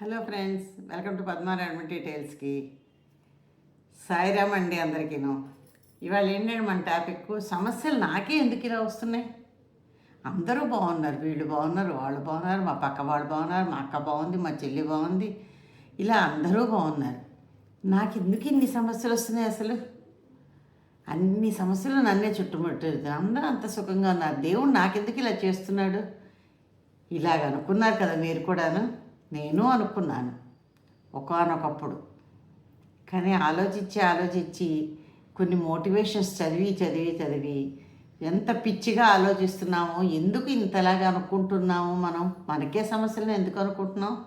Hello friends welcome to Padmarayana డీటెయిల్స్కి. Sairam అండి అందరికీను. ఇవాళ ఏంటంటే మన టాపిక్ సమస్యలు నాకే ఎందుకు ఇలా వస్తున్నాయి? అందరూ బాగున్నారు వీళ్ళు బాగున్నారు వాళ్ళు బాగున్నారు మా పక్క వాళ్ళు బాగున్నారు మా అక్క బాగుంది మా చెల్లి బాగుంది ఇలా అందరూ బాగున్నారు. నాకు ఎందుకు ఇన్ని సమస్యలు వస్తున్నాయి అసలు? అన్ని సమస్యలు నన్నే చుట్టుముట్టు అందరూ అంత సుఖంగా ఉన్నారు. దేవుడు నాకెందుకు ఇలా చేస్తున్నాడు? ఇలాగ అనుకున్నారు కదా మీరు కూడాను. నేను అనుకున్నాను ఒకనొకప్పుడు. కానీ ఆలోచించి ఆలోచించి కొన్ని మోటివేషన్స్ చదివి చదివి చదివి ఎంత పిచ్చిగా ఆలోచిస్తున్నామో ఎందుకు ఇంతలాగా అనుకుంటున్నాము మనం మనకే సమస్యలను ఎందుకు అనుకుంటున్నాం?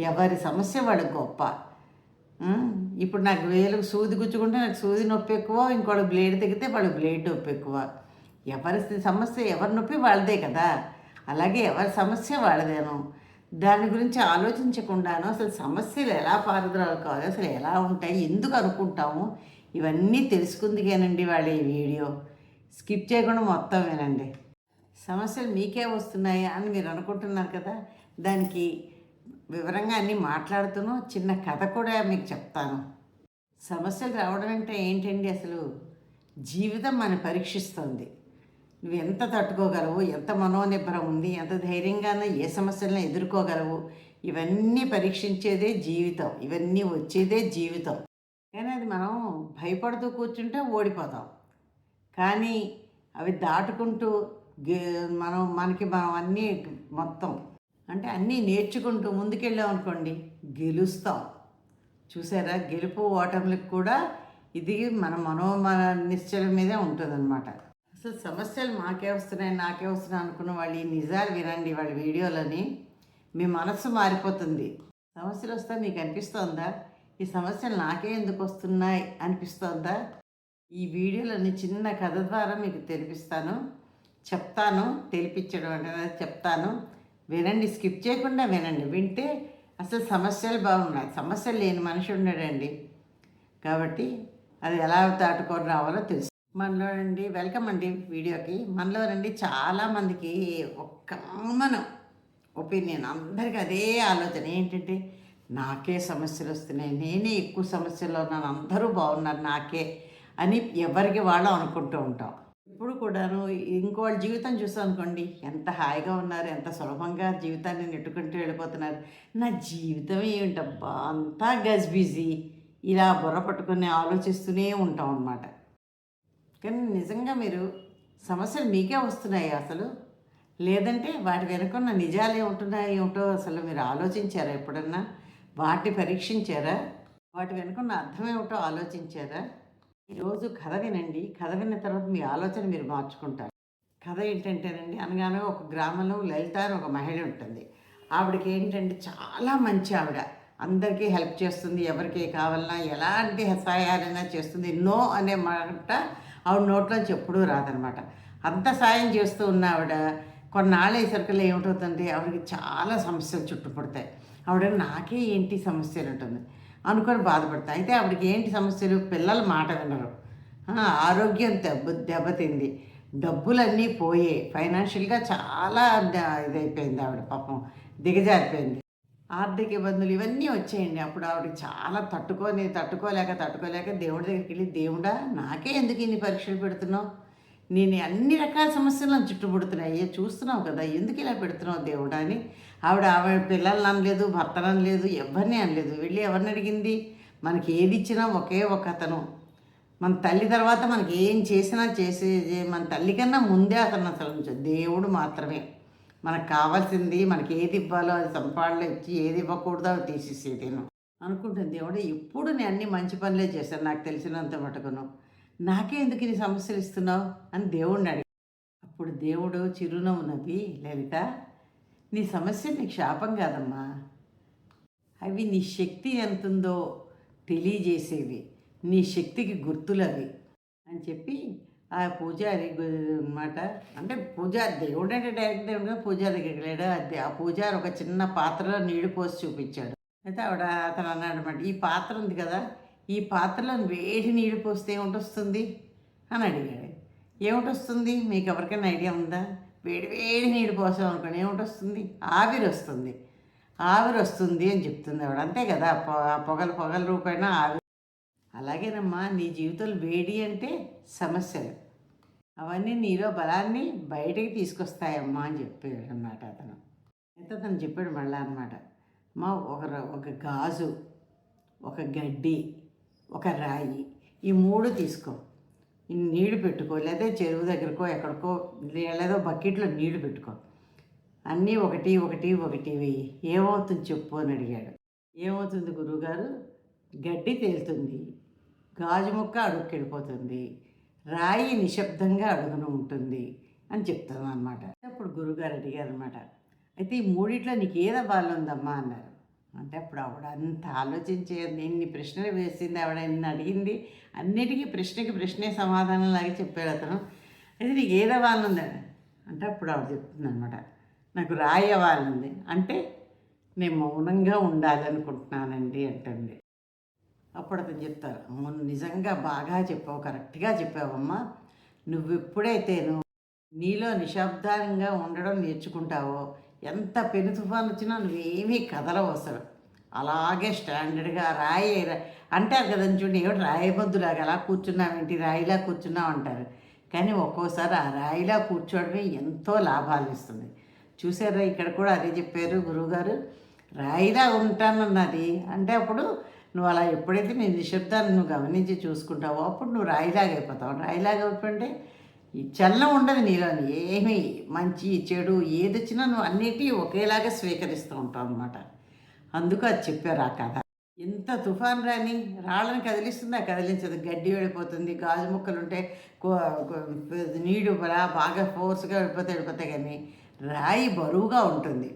ఎవరి సమస్య వాడు గొప్ప. ఇప్పుడు నాకు వేలు సూది గుచ్చుకుంటే నాకు సూది నొప్పి ఎక్కువ ఇంకోటి బ్లేడ్ తెగితే వాడు బ్లేడ్ నొప్పి ఎక్కువ. ఎవరి సమస్య ఎవరి నొప్పి వాళ్ళదే కదా. అలాగే ఎవరి సమస్య వాళ్ళదేను. దాని గురించి ఆలోచించకుండాను అసలు సమస్యలు ఎలా పారద్రోలుకోవాలి అసలు ఎలా ఉంటాయి ఎందుకు అనుకుంటాము? ఇవన్నీ తెలుసుకుందికేనండి వాళ్ళ ఈ వీడియో. స్కిప్ చేయకుండా మొత్తం వినండి. సమస్యలు మీకే వస్తున్నాయా అని మీరు అనుకుంటున్నారు కదా? దానికి వివరంగా అన్నీ మాట్లాడుతూను. చిన్న కథ కూడా మీకు చెప్తాను. సమస్యలు రావడం అంటే ఏంటండి అసలు? జీవితం మన పరీక్షిస్తుంది. నువ్వు ఎంత తట్టుకోగలవు? ఎంత మనోనిబ్బరం ఉంది? ఎంత ధైర్యంగానో ఏ సమస్యలను ఎదుర్కోగలవు? ఇవన్నీ పరీక్షించేదే జీవితం. ఇవన్నీ వచ్చేదే జీవితం. కానీ అది మనం భయపడుతూ కూర్చుంటే ఓడిపోతాం. కానీ అవి దాటుకుంటూ మనం మనకి మనం అన్నీ మొత్తం. అంటే అన్నీ నేర్చుకుంటూ ముందుకెళ్ళాం అనుకోండి గెలుస్తాం. చూసారా? గెలుపు ఓటములకు కూడా ఇది మన మనో మన నిశ్చయం మీదే ఉంటుందన్నమాట. అసలు సమస్యలు మాకే వస్తున్నాయి నాకే వస్తున్నాయి అనుకున్న వాళ్ళు ఈ నిజాలు వినండి వాళ్ళ వీడియోలని. మీ మనస్సు మారిపోతుంది. సమస్యలు వస్తే మీకు అనిపిస్తోందా? ఈ సమస్యలు నాకే ఎందుకు వస్తున్నాయి? అనిపిస్తోందా? ఈ వీడియోలని చిన్న కథ ద్వారా మీకు తెలిపిస్తాను. చెప్తాను తెలిపించడం అంటే చెప్తాను. వినండి స్కిప్ చేయకుండా వినండి. వింటే అసలు సమస్యలు బాగున్నాయి. సమస్యలు లేని మనిషి ఉండడండి కాబట్టి అది ఎలా దాటుకొని రావాలో తెలుసు. మనలో నుండి వెల్కమ్ అండి వీడియోకి. మనలో రండి చాలామందికి ఒక కామన్ ఒపీనియన్ అందరికీ అదే ఆలోచన. ఏంటంటే నాకే సమస్యలు వస్తున్నాయి నేనే ఎక్కువ సమస్యల్లో ఉన్నాను అందరూ బాగున్నారు నాకే అని ఎవరికి వాళ్ళు అనుకుంటూ ఉంటాం. ఇప్పుడు కూడాను ఇంకో జీవితం చూసాం అనుకోండి ఎంత హాయిగా ఉన్నారు ఎంత సులభంగా జీవితాన్ని నెట్టుకుంటూ వెళ్ళిపోతున్నారు. నా జీవితం ఏమిటబ్బా అంతా గజ్ బిజీ ఇలా బుర్ర పట్టుకుని ఆలోచిస్తూనే ఉంటాం అన్నమాట. కానీ నిజంగా మీరు సమస్యలు మీకే వస్తున్నాయి అసలు. లేదంటే వాటి వెనుకున్న నిజాలు ఏముంటున్నాయి ఏమిటో అసలు మీరు ఆలోచించారా ఎప్పుడన్నా? వాటిని పరీక్షించారా? వాటి వెనుకున్న అర్థం ఏమిటో ఆలోచించారా? ఈరోజు కథ వినండి. కథ విన్న తర్వాత మీ ఆలోచన మీరు మార్చుకుంటారు. కథ ఏంటంటేనండి అనగానే ఒక గ్రామంలో లలిత అని ఒక మహిళ ఉంటుంది. ఆవిడకి ఏంటంటే చాలా మంచి ఆవిడ. అందరికీ హెల్ప్ చేస్తుంది ఎవరికి కావాలన్నా ఎలాంటి సహాయాలైనా చేస్తుంది నో అనే మాట ఆవిడ నోట్లోంచి ఎప్పుడూ రాదనమాట. అంత సాయం చేస్తూ ఉన్న ఆవిడ కొన్నాళ్ళు అయ్యేసరికి ఏమిటవుతుంది ఆవిడకి చాలా సమస్యలు చుట్టుపడతాయి. ఆవిడ నాకే ఏంటి సమస్యలు ఉంటుంది అనుకొని బాధపడతాయి. అయితే ఆవిడకి ఏంటి సమస్యలు? పిల్లలు మాట వినరు. ఆరోగ్యం దెబ్బ దెబ్బతింది. డబ్బులన్నీ పోయాయి. ఫైనాన్షియల్గా చాలా ఇదైపోయింది ఆవిడ పాపం. దిగజారిపోయింది. ఆర్థిక ఇబ్బందులు ఇవన్నీ వచ్చాయండి. అప్పుడు ఆవిడకి చాలా తట్టుకొని తట్టుకోలేక తట్టుకోలేక దేవుడి దగ్గరికి వెళ్ళి దేవుడా నాకే ఎందుకు ఇన్ని పరీక్షలు పెడుతున్నావు? నేను అన్ని రకాల సమస్యలు నన్ను చుట్టుముడుతున్నాయి. అయ్యే చూస్తున్నావు కదా ఎందుకు ఇలా పెడుతున్నావు దేవుడా? అని ఆవిడ ఆవిడ పిల్లల్ని అనలేదు భర్తను అనలేదు ఎవరిని అనలేదు. వెళ్ళి ఎవరిని అడిగింది? మనకి ఏది ఇచ్చినా ఒకే ఒక అతను. మన తల్లి తర్వాత మనకి ఏం చేసినా చేసే మన తల్లి కన్నా ముందే అతను అసలు. దేవుడు మాత్రమే. మనకు కావాల్సింది మనకి ఏది ఇవ్వాలో అది సంపాడలో ఇచ్చి ఏది ఇవ్వకూడదో అవి తీసేసేది అనుకుంటుంది దేవుడు ఇప్పుడు నేను అన్ని మంచి పనులే చేశాను నాకు తెలిసినంత మటుకును. నాకే ఎందుకు నీ సమస్యలు ఇస్తున్నావు అని దేవుడిని అడిగి అప్పుడు దేవుడు చిరునవ్వు నవ్వి లలిత నీ సమస్య నీకు శాపం కాదమ్మా. అవి నీ శక్తి ఎంతుందో తెలియజేసేవి. నీ శక్తికి గుర్తులవి అని చెప్పి ఆ పూజారి అనమాట అంటే పూజారి దేవుడు అంటే డైరెక్ట్ దేవుడు పూజారి దగ్గరికి అది ఆ పూజారి ఒక చిన్న పాత్రలో నీళ్ళు పోసి చూపించాడు. అయితే ఆవిడ అతను అన్నాడు అనమాట ఈ పాత్ర ఉంది కదా ఈ పాత్రలో వేడి నీళ్ళు పోస్తే ఏమిటొస్తుంది? అని అడిగాడు. ఏమిటొస్తుంది? మీకు ఎవరికైనా ఐడియా ఉందా? వేడి వేడి నీళ్ళు పోసాం అనుకోండి ఏమిటొస్తుంది? ఆవిరి వస్తుంది. ఆవిరి వస్తుంది అని చెప్తుంది ఆవిడ. అంతే కదా పొగలు పొగల పొగల రూపైన ఆవిరి అలాగేనమ్మా నీ జీవితంలో వేడి అంటే సమస్యలు. అవన్నీ నీలో బలాన్ని బయటికి తీసుకొస్తాయమ్మా అని చెప్పాడు అనమాట అతను. అయితే అతను చెప్పాడు మళ్ళా అనమాట మా ఒక ఒక గాజు ఒక గడ్డి ఒక రాయి ఈ మూడు తీసుకో. నీళ్ళు నీళ్ళు పెట్టుకో లేదా చెరువు దగ్గరకో ఎక్కడికో లేదో బకెట్లో నీళ్ళు పెట్టుకో. అన్నీ ఒకటి ఒకటి ఒకటి ఏమవుతుంది చెప్పు అని అడిగాడు. ఏమవుతుంది గురువుగారు? గడ్డి తేలుతుంది. గాజు ముక్క అడుక్కెళ్ళిపోతుంది. రాయి నిశ్శబ్దంగా అడుగున ఉంటుంది అని చెప్తాను అనమాట అప్పుడు గురుగారు అడిగారు అనమాట అయితే ఈ మూడిట్లో నీకు ఏది బాల్ ఉందమ్మా అన్నారు. అంటే అప్పుడు ఆవిడ అంత ఆలోచించే ఎన్ని ప్రశ్నలు వేసింది ఆవిడ ఎన్ని అడిగింది అన్నిటికీ ప్రశ్నకి ప్రశ్నే సమాధానం లాగా చెప్పాడు అతను. అయితే నీకు ఏది వాళ్ళు ఉంది అంటే అప్పుడు ఆవిడ చెప్తుంది అనమాట నాకు రాయి ఉంది అంటే నేను మౌనంగా ఉండాలనుకుంటున్నానండి అంటుంది. అప్పుడు అతను చెప్తారు అవును నిజంగా బాగా చెప్పావు కరెక్ట్గా చెప్పావమ్మా. నువ్వు ఎప్పుడైతేను నీలో నిశ్శబ్దంగా ఉండడం నేర్చుకుంటావో ఎంత పెను తుఫాన్ వచ్చినా నువ్వేమీ కదలవు అసలు. అలాగే స్టాండర్డ్గా రాయి అంటారు కదండి చూడండి ఏమిటి రాయబద్దులాగా అలా కూర్చున్నావేంటి రాయిలా కూర్చున్నావు అంటారు. కానీ ఒక్కోసారి ఆ రాయిలా కూర్చోవడమే ఎంతో లాభాలు ఇస్తుంది. చూసారా ఇక్కడ కూడా అదే చెప్పారు గురువుగారు. రాయిలా ఉంటానన్నది అంటే అప్పుడు నువ్వు అలా ఎప్పుడైతే నీ నిశ్శబ్దాన్ని నువ్వు గమనించి చూసుకుంటావో అప్పుడు నువ్వు రాయిలాగా అయిపోతావు రాయిలాగా అయిపోయింటే ఈ చలనం ఉండదు నీలోని. ఏమి మంచి చెడు ఏది వచ్చినా నువ్వు అన్నిటి ఒకేలాగా స్వీకరిస్తూ ఉంటావు అనమాట అందుకు అది చెప్పారు ఆ కథ. ఎంత తుఫాన్ రాని రాళ్ళని కదిలిస్తుందా కదిలించదు. గడ్డి వెళ్ళిపోతుంది గాజు ముక్కలు ఉంటే నీడు బాగా ఫోర్స్గా వెళ్ళిపోతే వెళ్ళిపోతాయి కానీ రాయి బరువుగా ఉంటుంది.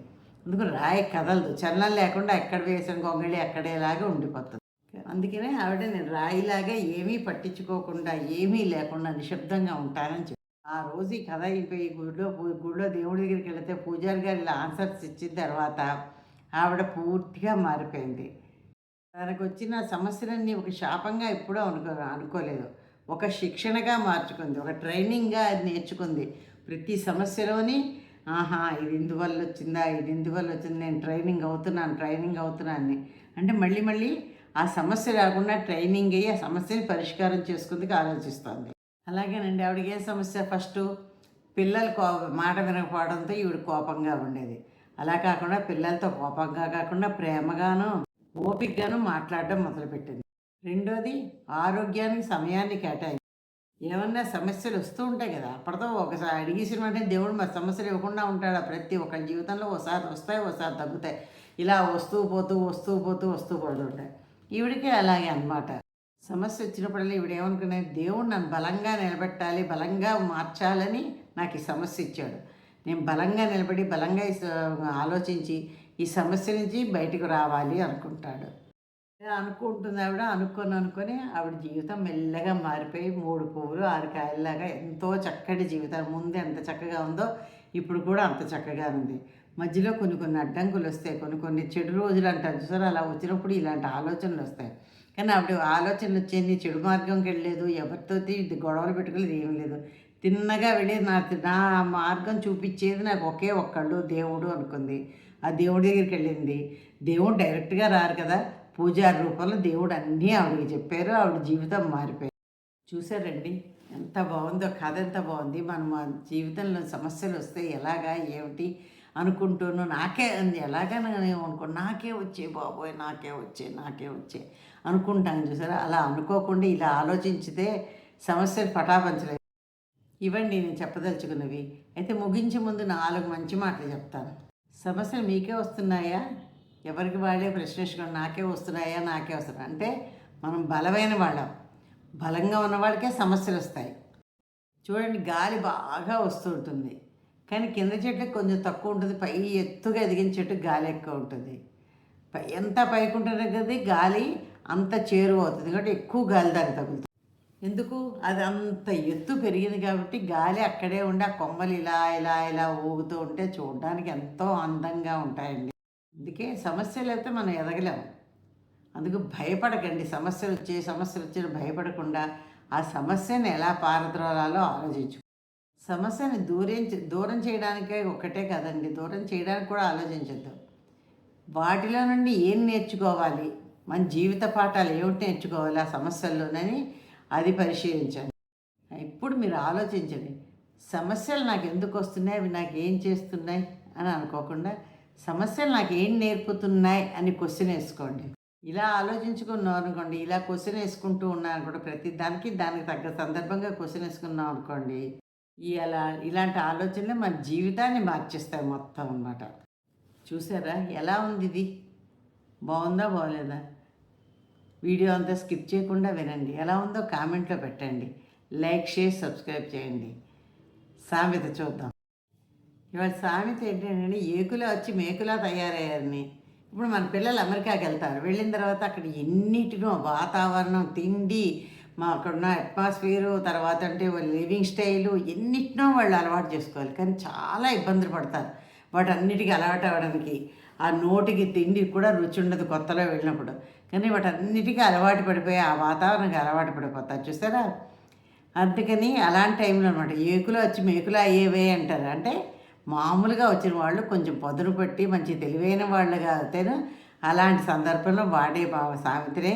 అందుకు రాయి కదలదు. చలనం లేకుండా ఎక్కడ వేసిన గొంగళి అక్కడేలాగా ఉండిపోతుంది. అందుకనే ఆవిడ నేను రాయిలాగా ఏమీ పట్టించుకోకుండా ఏమీ లేకుండా నిశ్శబ్దంగా ఉంటానని చెప్పి. ఆ రోజు ఈ కథ అయిపోయి గుడిలో గుడిలో దేవుడి దగ్గరికి వెళితే పూజారి గారు ఇలా ఆన్సర్స్ ఇచ్చిన తర్వాత ఆవిడ పూర్తిగా మారిపోయింది. తనకు వచ్చిన సమస్యలన్నీ ఒక శాపంగా ఎప్పుడూ అనుకో అనుకోలేదు. ఒక శిక్షణగా మార్చుకుంది. ఒక ట్రైనింగ్గా అది నేర్చుకుంది. ప్రతి సమస్యలోని ఆహా ఇది ఇందువల్ల వచ్చిందా ఇది ఇందువల్ల వచ్చింది నేను ట్రైనింగ్ అవుతున్నాను ట్రైనింగ్ అవుతున్నాను అంటే మళ్ళీ మళ్ళీ ఆ సమస్య రాకుండా ట్రైనింగ్ అయ్యి ఆ సమస్యని పరిష్కారం చేసుకుందుకు ఆలోచిస్తుంది. అలాగేనండి ఆవిడకి ఏ సమస్య? ఫస్ట్ పిల్లలు కో మాట వినకపోవడంతో ఈవిడ కోపంగా ఉండేది. అలా కాకుండా పిల్లలతో కోపంగా కాకుండా ప్రేమగాను ఓపికగాను మాట్లాడడం మొదలుపెట్టింది. రెండోది ఆరోగ్యానికి సమయాన్ని కేటాయి ఏమన్నా సమస్యలు వస్తూ ఉంటాయి కదా అప్పటితో ఒకసారి అడిగేసిన వెంటనే దేవుడు మరి సమస్యలు ఇవ్వకుండా ఉంటాడు? ప్రతి ఒక్కరి జీవితంలో ఒకసారి వస్తాయి ఒకసారి తగ్గుతాయి. ఇలా వస్తూ పోతూ వస్తూ పోతూ వస్తూ పోతుంటాయి ఈవిడికి అలాగే అన్నమాట. సమస్య వచ్చినప్పుడల్లా ఈవిడ ఏమనుకునే దేవుడు నన్ను బలంగా నిలబెట్టాలి బలంగా మార్చాలని నాకు ఈ సమస్య ఇచ్చాడు. నేను బలంగా నిలబడి బలంగా ఆలోచించి ఈ సమస్య నుంచి బయటకు రావాలి అనుకుంటాడు. అనుకుంటుంది ఆవిడ అనుకొని అనుకొని ఆవిడ జీవితం మెల్లగా మారిపోయి మూడు పువ్వులు ఆరు కాయల్లాగా ఎంతో చక్కటి జీవితం. ముందు ఎంత చక్కగా ఉందో ఇప్పుడు కూడా అంత చక్కగా ఉంది. మధ్యలో కొన్ని కొన్ని అడ్డంకులు వస్తాయి. కొన్ని కొన్ని చెడు రోజులు అంటారు చూసారు? అలా వచ్చినప్పుడు ఇలాంటి ఆలోచనలు వస్తాయి. కానీ ఆవిడ ఆలోచనలు వచ్చేది చెడు మార్గంకి వెళ్ళలేదు. ఎవరితో గొడవలు పెట్టుకోలేదు ఏమీ లేదు. తిన్నగా వెళ్ళి నా నా మార్గం చూపించేది నాకు ఒకే ఒక్కళ్ళు దేవుడు అనుకుంది. ఆ దేవుడి దగ్గరికి వెళ్ళింది. దేవుడు డైరెక్ట్గా రారు కదా. పూజారి రూపంలో దేవుడు అన్నీ ఆవిడకి చెప్పారు. ఆవిడ జీవితం మారిపోయారు చూసారండి ఎంత బాగుందో కథ ఎంత బాగుంది. మనం జీవితంలో సమస్యలు వస్తే ఎలాగా ఏమిటి అనుకుంటూను నాకే ఎలాగైనా నేను అనుకో నాకే వచ్చే బాబోయ్ నాకే వచ్చే నాకే వచ్చే అనుకుంటాను చూసారా? అలా అనుకోకుండా ఇలా ఆలోచించితే సమస్యలు పటాపంచలేదు ఇవ్వండి నేను చెప్పదలుచుకున్నవి. అయితే ముగించే ముందు నాలుగు మంచి మాటలు చెప్తాను. సమస్యలు మీకే వస్తున్నాయా? ఎవరికి వాళ్ళే ప్రశ్నించుకోండి నాకే వస్తున్నాయా నాకే వస్తున్నాయి? అంటే మనం బలమైన వాళ్ళం. బలంగా ఉన్న వాళ్ళకే సమస్యలు వస్తాయి. చూడండి గాలి బాగా వస్తుంటుంది కానీ కింద చెట్టు కొంచెం తక్కువ ఉంటుంది. పై ఎత్తుగా ఎదిగిన చెట్టు గాలి ఎక్కువ ఉంటుంది. పై ఎంత పైకి ఉంటుంది కదా గాలి అంత చేరువ అవుతుంది. కాబట్టి ఎక్కువ గాలి దానికి తగులుతుంది. ఎందుకు? అది అంత ఎత్తు పెరిగింది కాబట్టి గాలి అక్కడే ఉండి ఆ కొమ్మలు ఇలా ఇలా ఇలా ఊగుతూ ఉంటే చూడడానికి ఎంతో అందంగా ఉంటాయండి. అందుకే సమస్యలు అయితే మనం ఎదగలేము. అందుకు భయపడకండి. సమస్యలు వచ్చే సమస్యలు వచ్చిన భయపడకుండా ఆ సమస్యను ఎలా పారద్రోలాలో ఆలోచించు. సమస్యని దూరం దూరం చేయడానికే ఒకటే కదండి. దూరం చేయడానికి కూడా ఆలోచించద్దు. వాటిలో నుండి ఏం నేర్చుకోవాలి? మన జీవిత పాఠాలు ఏమిటి నేర్చుకోవాలి? ఆ సమస్యల్లోనని అది పరిశీలించండి. ఇప్పుడు మీరు ఆలోచించండి. సమస్యలు నాకు ఎందుకు వస్తున్నాయి? అవి నాకు ఏం చేస్తున్నాయి? అని అనుకోకుండా సమస్యలు నాకు ఏం నేర్పుతున్నాయి అని క్వశ్చన్ వేసుకోండి. ఇలా ఆలోచించుకున్నాం అనుకోండి ఇలా క్వశ్చన్ వేసుకుంటూ ఉన్నాను కూడా ప్రతి దానికి దానికి తగ్గ సందర్భంగా క్వశ్చన్ వేసుకున్నాం అనుకోండి ఈ ఇలాంటి ఆలోచనలు మన జీవితాన్ని మార్చేస్తాయి మొత్తం అన్నమాట. చూసారా? ఎలా ఉంది ఇది? బాగుందా బాగోలేదా? వీడియో అంతా స్కిప్ చేయకుండా వినండి. ఎలా ఉందో కామెంట్లో పెట్టండి. లైక్ షేర్ సబ్స్క్రైబ్ చేయండి. సామెత చూద్దాం. ఇవాళ సామెత ఏంటంటే ఏకులా వచ్చి మేకులా తయారయ్యారని. ఇప్పుడు మన పిల్లలు అమెరికాకి వెళ్తారు. వెళ్ళిన తర్వాత అక్కడ ఎన్నిటినో వాతావరణం తిండి మా అక్కడున్న అట్మాస్ఫియరు తర్వాత అంటే వాళ్ళ లివింగ్ స్టైలు ఎన్నిటినో వాళ్ళు అలవాటు చేసుకోవాలి. కానీ చాలా ఇబ్బందులు పడతారు వాటన్నిటికీ అలవాటు అవ్వడానికి. ఆ నోటికి తిండి కూడా రుచి ఉండదు కొత్తలో వెళ్ళినప్పుడు. కానీ వాటన్నిటికీ అలవాటు పడిపోయి ఆ వాతావరణానికి అలవాటు పడిపోతారు. చూసారా? అందుకని అలాంటి టైంలో అనమాట ఏకులు వచ్చి మేకులు అయ్యేవే అంటారు. అంటే మామూలుగా వచ్చిన వాళ్ళు కొంచెం పొదును పెట్టి మంచి తెలివైన వాళ్ళుగా అయితేను అలాంటి సందర్భంలో వాడే భావ సామెతనే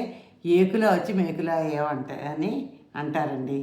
ఏకులో వచ్చి మేకులు అయ్యేవంట అని అంటారండి.